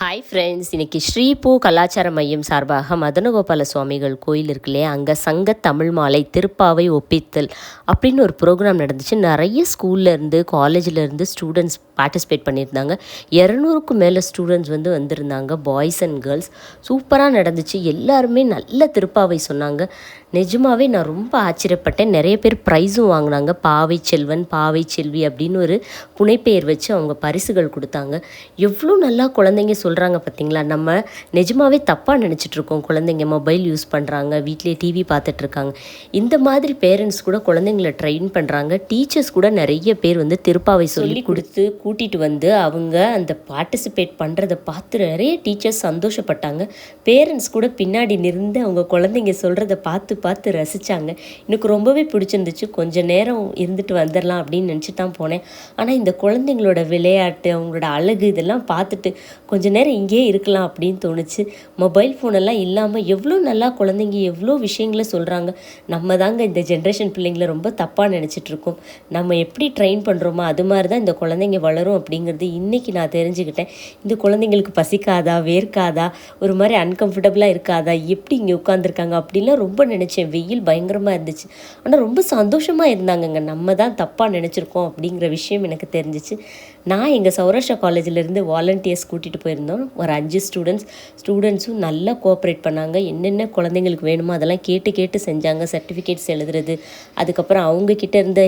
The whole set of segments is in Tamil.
ஹாய் ஃப்ரெண்ட்ஸ் இன்னைக்கு ஸ்ரீபூ கலாச்சார மையம் சார்பாக மதனகோபால சுவாமிகள் கோயில் இருக்குல்லையா அங்கே சங்க தமிழ் மாலை திருப்பாவை ஒப்பித்தல் அப்படின்னு ஒரு ப்ரோக்ராம் நடந்துச்சு. நிறைய ஸ்கூல்ல இருந்து ஸ்டூடெண்ட்ஸ் பார்ட்டிசிபேட் பண்ணியிருந்தாங்க. இரநூறுக்கும் மேலே ஸ்டூடெண்ட்ஸ் வந்து வந்திருந்தாங்க பாய்ஸ் அண்ட் கேர்ள்ஸ் சூப்பராக நடந்துச்சு. எல்லாருமே நல்ல திருப்பாவை சொன்னாங்க. நிஜமாவே நான் ரொம்ப ஆச்சரியப்பட்டேன். நிறைய பேர் ப்ரைஸும் வாங்கினாங்க. பாவை செல்வன் பாவை செல்வி அப்படின்னு ஒரு புனைப்பெயர் வச்சு அவங்க பரிசுகள் கொடுத்தாங்க. எவ்வளோ நல்லா குழந்தைங்க சொல்கிறாங்க பார்த்தீங்களா நம்ம நிஜமாவே தப்பாக நினச்சிட்டு இருக்கோம். குழந்தைங்க மொபைல் யூஸ் பண்ணுறாங்க வீட்டிலே டிவி பார்த்துட்ருக்காங்க இந்த மாதிரி பேரண்ட்ஸ் கூட குழந்தைங்கள ட்ரெயின் பண்ணுறாங்க டீச்சர்ஸ் கூட நிறைய பேர் வந்து திருப்பாவை சொல்லி கொடுத்து கூட்டிகிட்டு வந்து அவங்க அந்த பார்ட்டிசிபேட் பண்ணுறத பார்த்து நிறைய டீச்சர்ஸ் சந்தோஷப்பட்டாங்க. பேரண்ட்ஸ் கூட பின்னாடி நின்று அவங்க குழந்தைங்க சொல்கிறத பார்த்து பார்த்து ரசித்தாங்க எனக்கு ரொம்பவே பிடிச்சிருந்துச்சு. கொஞ்ச நேரம் இருந்துட்டு வந்துடலாம் அப்படின்னு நினச்சி தான் போனேன். ஆனால் இந்த குழந்தைங்களோட விளையாட்டு அவங்களோட அழகு இதெல்லாம் பார்த்துட்டு கொஞ்ச நேரம் இங்கேயே இருக்கலாம் அப்படின்னு தோணுச்சு. மொபைல் ஃபோனெல்லாம் இல்லாமல் எவ்வளோ நல்லா குழந்தைங்க எவ்வளோ விஷயங்களை சொல்கிறாங்க நம்ம தாங்க இந்த ஜென்ரேஷன் பிள்ளைங்கள ரொம்ப தப்பாக நினச்சிட்ருக்கோம் நம்ம எப்படி ட்ரெயின் பண்ணுறோமோ அது மாதிரி தான் இந்த குழந்தைங்க வளரும் அப்படிங்கிறது இன்றைக்கி நான் தெரிஞ்சுக்கிட்டேன். இந்த குழந்தைங்களுக்கு பசிக்காதா வேர்க்காதா ஒரு மாதிரி அன்கம்ஃபர்டபுளாக இருக்காதா எப்படி இங்கே உட்காந்துருக்காங்க அப்படிலாம் ரொம்ப நினச்சேன். வெயில் பயங்கரமாக இருந்துச்சு. ஆனால் ரொம்ப சந்தோஷமாக இருந்தாங்கங்க. நம்ம தான் தப்பாக நினச்சிருக்கோம் அப்படிங்கிற விஷயம் எனக்கு தெரிஞ்சிச்சு. நான் எங்கள் சௌராஷ்டிரா காலேஜிலேருந்து வாலண்டியர்ஸ் கூட்டிகிட்டு போயிருந்தோம். ஒரு அஞ்சு ஸ்டூடெண்ட்ஸ் ஸ்டூடெண்ட்ஸும் நல்லா கோஆப்ரேட் பண்ணாங்க. என்னென்ன குழந்தைங்களுக்கு வேணுமோ அதெல்லாம் கேட்டு கேட்டு செஞ்சாங்க. சர்டிஃபிகேட்ஸ் எழுதுறது அதுக்கப்புறம் அவங்க இருந்த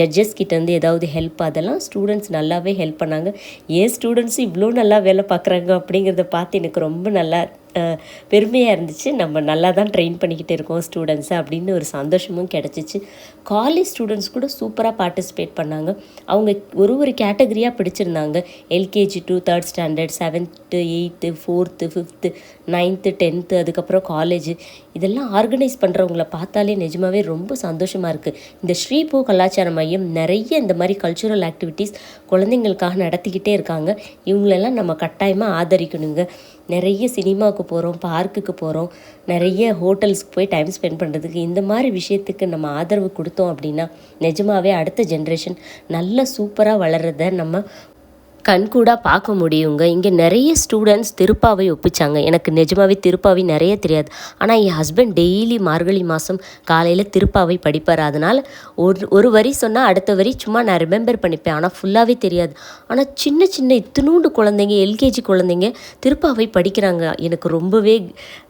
ஜட்ஜஸ் கிட்ட இருந்து ஏதாவது ஹெல்ப் அதெல்லாம் ஸ்டூடெண்ட்ஸ் நல்லாவே ஹெல்ப் பண்ணாங்க. ஏன் ஸ்டூடெண்ட்ஸும் இவ்வளோ நல்லா வேலை பார்க்குறாங்க அப்படிங்கிறத பார்த்து எனக்கு ரொம்ப நல்லா பெருமையாக இருந்துச்சு. நம்ம நல்லா தான் ட்ரெயின் பண்ணிக்கிட்டு இருக்கோம் ஸ்டூடெண்ட்ஸை அப்படின்னு ஒரு சந்தோஷமும் கிடச்சிச்சு. காலேஜ் ஸ்டூடெண்ட்ஸ் கூட சூப்பராக பார்ட்டிசிபேட் பண்ணாங்க. அவங்க ஒரு ஒரு கேட்டகரியாக பிடிச்சிருந்தாங்க. LKG to third standard seventh eighth fourth fifth ninth tenth அதுக்கப்புறம் காலேஜ் இதெல்லாம் ஆர்கனைஸ் பண்ணுறவங்கள பார்த்தாலே நிஜமாவே ரொம்ப சந்தோஷமாக இருக்குது இந்த ஸ்ரீபூ கலாச்சார மையம் நிறைய இந்த மாதிரி கல்ச்சுரல் ஆக்டிவிட்டீஸ் குழந்தைங்களுக்காக நடத்திக்கிட்டே இருக்காங்க. இவங்களெல்லாம் நம்ம கட்டாயமாக ஆதரிக்கணுங்க. நிறைய சினிமாவுக்கு போகிறோம் பார்க்குக்கு போகிறோம் நிறைய ஹோட்டல்ஸ்க்கு போய் டைம் ஸ்பெண்ட் பண்ணுறதுக்கு இந்த மாதிரி விஷயத்துக்கு நம்ம ஆதரவு கொடுத்தோம் அப்படின்னா நிஜமாவே அடுத்த ஜென்ரேஷன் நல்லா சூப்பராக வளர்கிறத நம்ம கண்கூடாக பார்க்க முடியுங்க. இங்கே நிறைய ஸ்டூடெண்ட்ஸ் திருப்பாவை ஒப்பிச்சாங்க. எனக்கு நிஜமாகவே திருப்பாவை நிறைய தெரியாது. ஆனால் என் ஹஸ்பண்ட் டெய்லி மார்கழி மாதம் காலையில் திருப்பாவை படிப்பார். அதனால் ஒரு ஒரு வரி சொன்னால் அடுத்த வரி சும்மா நான் ரிமெம்பர் பண்ணிப்பேன். ஆனால் ஃபுல்லாகவே தெரியாது. ஆனால் சின்ன சின்ன இத்தினூண்டு குழந்தைங்க எல்கேஜி குழந்தைங்க திருப்பாவை படிக்கிறாங்க. எனக்கு ரொம்பவே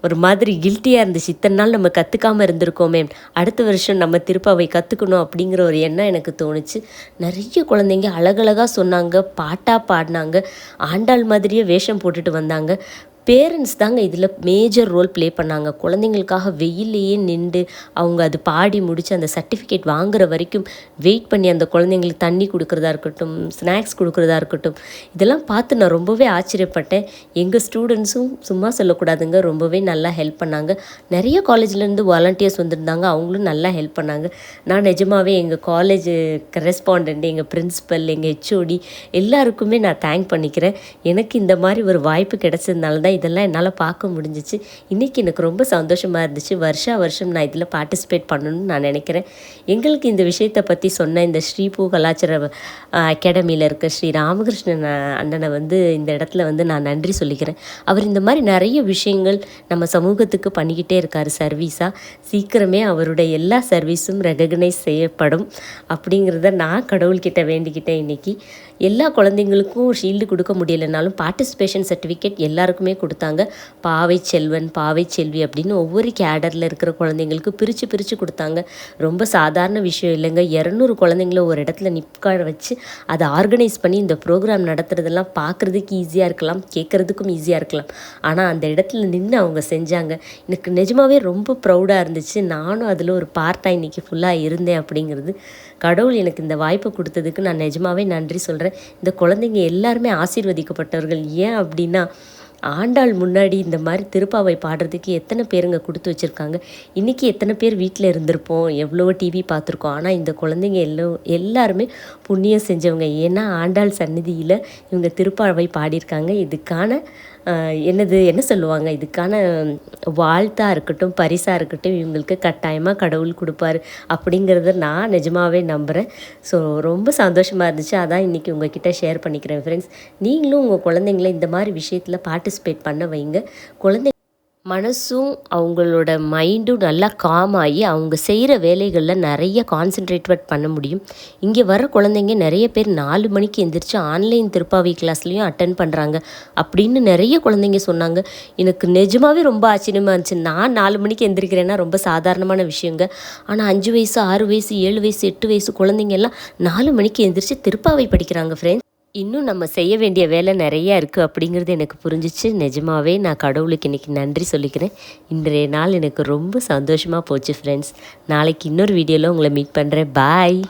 ஒரு மாதிரி கில்ட்டியாக இருந்துச்சு. இத்தனை நாள் நம்ம கற்றுக்காமல் இருந்திருக்கோமே. அடுத்த வருஷம் நம்ம திருப்பாவை கற்றுக்கணும் அப்படிங்கிற ஒரு எண்ணம் எனக்கு தோணுச்சு. நிறைய குழந்தைங்க அழகழகாக சொன்னாங்க. பாட்டாக பாடினாங்க. ஆண்டாள் மாதிரியே வேஷம் போட்டுட்டு வந்தாங்க. பேரண்ட்ஸ் தாங்க இதில் மேஜர் ரோல் ப்ளே பண்ணாங்க. குழந்தைங்களுக்காக வெயிலையே நின்று அவங்க அது பாடி முடித்து அந்த சர்டிஃபிகேட் வாங்குற வரைக்கும் வெயிட் பண்ணி அந்த குழந்தைங்களுக்கு தண்ணி கொடுக்குறதா இருக்கட்டும் ஸ்நாக்ஸ் கொடுக்குறதா இருக்கட்டும் இதெல்லாம் பார்த்து நான் ரொம்பவே ஆச்சரியப்பட்டேன். எங்கள் ஸ்டூடெண்ட்ஸும் சும்மா சொல்லக்கூடாதுங்க. ரொம்பவே நல்லா ஹெல்ப் பண்ணாங்க. நிறைய காலேஜ்லேருந்து வாலண்டியர்ஸ் வந்திருந்தாங்க. அவங்களும் நல்லா ஹெல்ப் பண்ணாங்க. நான் நிஜமாகவே எங்கள் காலேஜ் கரெஸ்பாண்டண்ட் எங்கள் பிரின்ஸிபல் எங்கள் ஹெச்ஓடி எல்லாருக்குமே நான் தேங்க் பண்ணிக்கிறேன். எனக்கு இந்த மாதிரி ஒரு வாய்ப்பு கிடைச்சதுனால தான் இதெல்லாம் என்னால் பார்க்க முடிஞ்சிச்சு. இன்றைக்கி எனக்கு ரொம்ப சந்தோஷமாக இருந்துச்சு. வருஷா வருஷம் நான் இதில் பார்ட்டிசிபேட் பண்ணணும்னு நான் நினைக்கிறேன். எங்களுக்கு இந்த விஷயத்தை பற்றி சொன்ன இந்த ஸ்ரீபூ கலாச்சார அகாடமியில் இருக்க ஸ்ரீ ராமகிருஷ்ணன் அண்ணனை வந்து இந்த இடத்துல வந்து நான் நன்றி சொல்லிக்கிறேன். அவர் இந்த மாதிரி நிறைய விஷயங்கள் நம்ம சமூகத்துக்கு பண்ணிக்கிட்டே இருக்கார் சர்வீஸாக சீக்கிரமே அவருடைய எல்லா சர்வீஸும் ரெகக்னைஸ் செய்யப்படும். அப்படிங்கிறத நான் கடவுள்கிட்ட வேண்டிக்கிட்டேன் இன்றைக்கி எல்லா குழந்தைங்களுக்கும் ஷீல்டு கொடுக்க முடியலைனாலும் பார்ட்டிசிபேஷன் சர்டிஃபிகேட் எல்லாருக்குமே கொடுத்தாங்க. பாவை செல்வன் பாவை செல்வி அப்படின்னு ஒவ்வொரு கேடரில் இருக்கிற குழந்தைங்களுக்கு பிரித்து பிரித்து கொடுத்தாங்க. ரொம்ப சாதாரண விஷயம் இல்லைங்க. இரநூறு குழந்தைங்கள ஒரு இடத்துல நிற்காட வச்சு அதை ஆர்கனைஸ் பண்ணி இந்த ப்ரோக்ராம் நடத்துறதெல்லாம் பார்க்குறதுக்கு ஈஸியாக இருக்கலாம் கேட்குறதுக்கும் ஈஸியாக இருக்கலாம். ஆனால் அந்த இடத்துல நின்று அவங்க செஞ்சாங்க. எனக்கு நிஜமாகவே ரொம்ப ப்ரௌடாக இருந்துச்சு. நானும் அதில் ஒரு பார்ட்டாக இன்றைக்கி ஃபுல்லாக இருந்தேன் அப்படிங்கிறது. கடவுள் எனக்கு இந்த வாய்ப்பு கொடுத்ததுக்கு நான் நிஜமாவே நன்றி சொல்கிறேன் இந்த குழந்தைங்க எல்லாருமே ஆசீர்வதிக்கப்பட்டவர்கள். ஏன் அப்படின்னா ஆண்டாள் முன்னாடி இந்த மாதிரி திருப்பாவை பாடுறதுக்கு எத்தனை பேருங்க கொடுத்து வச்சுருக்காங்க? இன்றைக்கி எத்தனை பேர் வீட்டில் இருந்திருப்போம்? எவ்வளோ டிவி பார்த்துருக்கோம். ஆனால் இந்த குழந்தைங்க எல்லோ எல்லாருமே புண்ணியம் செஞ்சவங்க. ஏன்னா ஆண்டாள் சந்நிதியில் இவங்க திருப்பாவை பாடியிருக்காங்க. இதுக்கான என்னது என்ன சொல்லுவாங்க? இதுக்கான வாழ்த்தாக இருக்கட்டும் பரிசாக இருக்கட்டும் இவங்களுக்கு கட்டாயமாக கடவுள் கொடுப்பாரு அப்படிங்கிறத நான் நிஜமாவே நம்புகிறேன் ஸோ ரொம்ப சந்தோஷமாக இருந்துச்சு. அதான் இன்றைக்கி உங்ககிட்ட ஷேர் பண்ணிக்கிறேன் ஃப்ரெண்ட்ஸ் நீங்களும் உங்கள் குழந்தைங்கள இந்த மாதிரி விஷயத்தில் பார்ட்டிசிபேட் பண்ண வைங்க. குழந்தை மனசும் அவங்களோட மைண்டும் நல்லா காம் ஆகி அவங்க செய்கிற வேலைகளில் நிறைய கான்சென்ட்ரேட் பண்ண முடியும். இங்கே வர குழந்தைங்க நிறைய பேர் நாலு மணிக்கு எந்திரிச்சு ஆன்லைன் திருப்பாவை கிளாஸ்லேயும் அட்டன் பண்ணுறாங்க அப்படின்னு நிறைய குழந்தைங்க சொன்னாங்க. எனக்கு நிஜமாகவே ரொம்ப ஆச்சரியமாக இருந்துச்சு. நான் நாலு மணிக்கு எந்திரிக்கிறேன்னா ரொம்ப சாதாரணமான விஷயங்க. ஆனால் அஞ்சு வயசு ஆறு வயசு ஏழு வயசு எட்டு வயசு குழந்தைங்க எல்லாம் நாலு மணிக்கு எந்திரிச்சு திருப்பாவை படிக்கிறாங்க ஃப்ரெண்ட்ஸ் இன்னும் நம்ம செய்ய வேண்டிய வேலை நிறையா இருக்குது அப்படிங்கிறது எனக்கு புரிஞ்சிச்சு. நிஜமாவே நான் கடவுளுக்கு இன்றைக்கி நன்றி சொல்லிக்கிறேன். இன்றைய நாள் எனக்கு ரொம்ப சந்தோஷமாக போச்சு ஃப்ரெண்ட்ஸ் நாளைக்கு இன்னொரு வீடியோவில் உங்களை மீட் பண்ணுறேன் பாய்